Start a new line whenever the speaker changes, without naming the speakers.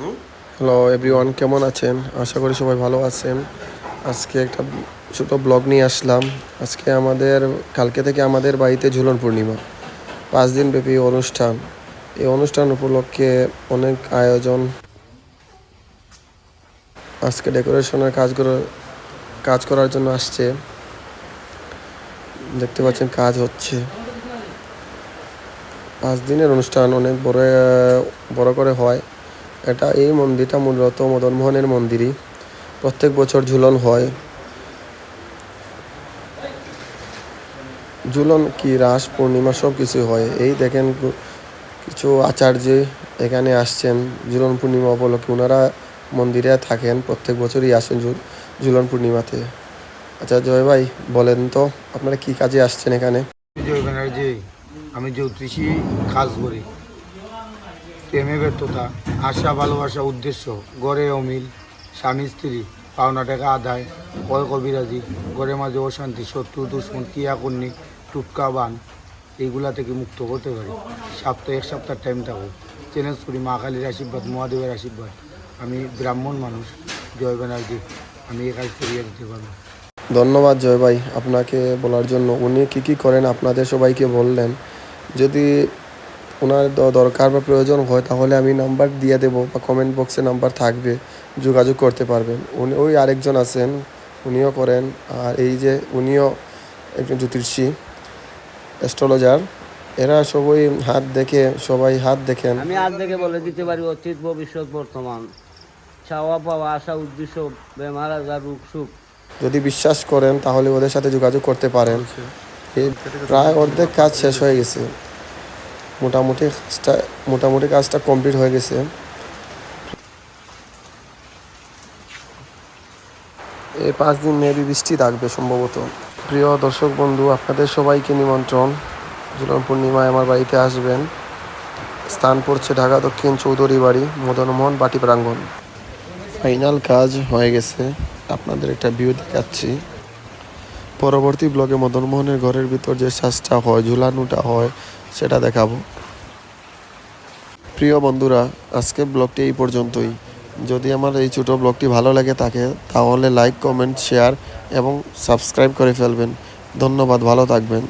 Hello everyone কেমন আছেন? আশা করি সবাই ভালো আছেন। আজকে একটা ছোট ব্লগ নিয়ে আসলাম। আজকে আমাদের, কালকে থেকে আমাদের বাড়িতে ঝুলন পূর্ণিমা। পাঁচ দিন ব্যাপী অনুষ্ঠান। এই অনুষ্ঠান উপলক্ষে অনেক আয়োজন। আজকে ডেকোরেশনের কাজগুলো কাজ করার জন্য আসছে। দেখতে পাচ্ছেন, কাজ হচ্ছে। পাঁচ দিনের অনুষ্ঠান অনেক বড় বড় করে হয়। এটা এই মন্দিরটা মূলত মদনমোহনের মন্দিরই। প্রত্যেক বছর ঝুলন হয়। ঝুলন কি, রাস, পূর্ণিমা সব কিছু হয়। এই দেখেন কিছু আচার্য এখানে আসছেন ঝুলন পূর্ণিমা উপলক্ষে। ওনারা মন্দিরে থাকেন, প্রত্যেক বছরই আসেন ঝুলন পূর্ণিমাতে। আচ্ছা জয় ভাই, বলেন তো, আপনারা কি কাজে আসছেন এখানে?
ব্যানার্জি, আমি জ্যোতিষী, কাজ করি। প্রেমে ব্যর্থতা, আশা, ভালোবাসা, উদ্দেশ্য, গড়ে অমিল, স্বামী, স্ত্রী, পাওনা টাকা আদায় কয় কবিরাজি গড়ের মাঝে অশান্তি, শত্রু, দুশ্মন কিয়া কর্ণিক টুটকা, বান, এইগুলা থেকে মুক্ত করতে পারি। সপ্তাহে এক সপ্তাহ টাইম থাকুক। চ্যালেঞ্জ করি মা কালীর আশীর্বাদ, মহাদেবের আশীর্বাদ। আমি ব্রাহ্মণ মানুষ, জয় ব্যানার্জি। আমি এই কাজ করিয়ে দিতে পারব।
ধন্যবাদ জয় ভাই আপনাকে বলার জন্য। উনি কী কী করেন আপনাদের সবাইকে বললেন। যদি ওনার দরকার বা প্রয়োজন হয় তাহলে আমি নাম্বার দিয়ে দেবো বা কমেন্ট বক্সে নাম্বার থাকবে যোগাযোগ করতে পারবেন। উনি ওই আরেকজন আছেন উনিও করেন। আর এই যে উনিও একজন জ্যোতিষী অ্যাস্ট্রোলজার এরা সবাই হাত দেখে সবাই হাত দেখেন।
আমি আজ থেকে বলে দিতে পারি অতীত ভবিষ্যৎ বর্তমান। চাওয়া পাওয়া আশা উদ্দেশ্য বেমার আজার রোগ সুখ।
যদি বিশ্বাস করেন তাহলে ওদের সাথে যোগাযোগ করতে পারেন। প্রায় অর্ধেক কাজ শেষ হয়ে গেছে। মোটামুটি কাজটা মোটামুটি কাজটা কমপ্লিট হয়ে গেছে। এই পাঁচ দিন মেবি বৃষ্টি থাকবে সম্ভবত। প্রিয় দর্শক বন্ধু, আপনাদের সবাইকে নিমন্ত্রণ। ঝুলন পূর্ণিমায় আমার বাড়িতে আসবেন। স্থান পড়ছে ঢাকা দক্ষিণ চৌধুরী বাড়ি, মদনমোহন বাটি প্রাঙ্গণ। ফাইনাল কাজ হয়ে গেছে। আপনাদের একটা ভিউ দেখাচ্ছি। পরবর্তী ব্লগে মদনমোহনের ঘরের ভিতর যে শ্বাসটা হয়, ঝুলানোটা হয়, সেটা দেখাবো। প্রিয় বন্ধুরা, আজকে ব্লগটি এই পর্যন্তই। যদি আমার এই ছোটো ব্লগটি ভালো লাগে থাকে, তাহলে লাইক, কমেন্ট, শেয়ার এবং সাবস্ক্রাইব করে ফেলবেন। ধন্যবাদ, ভালো থাকবেন।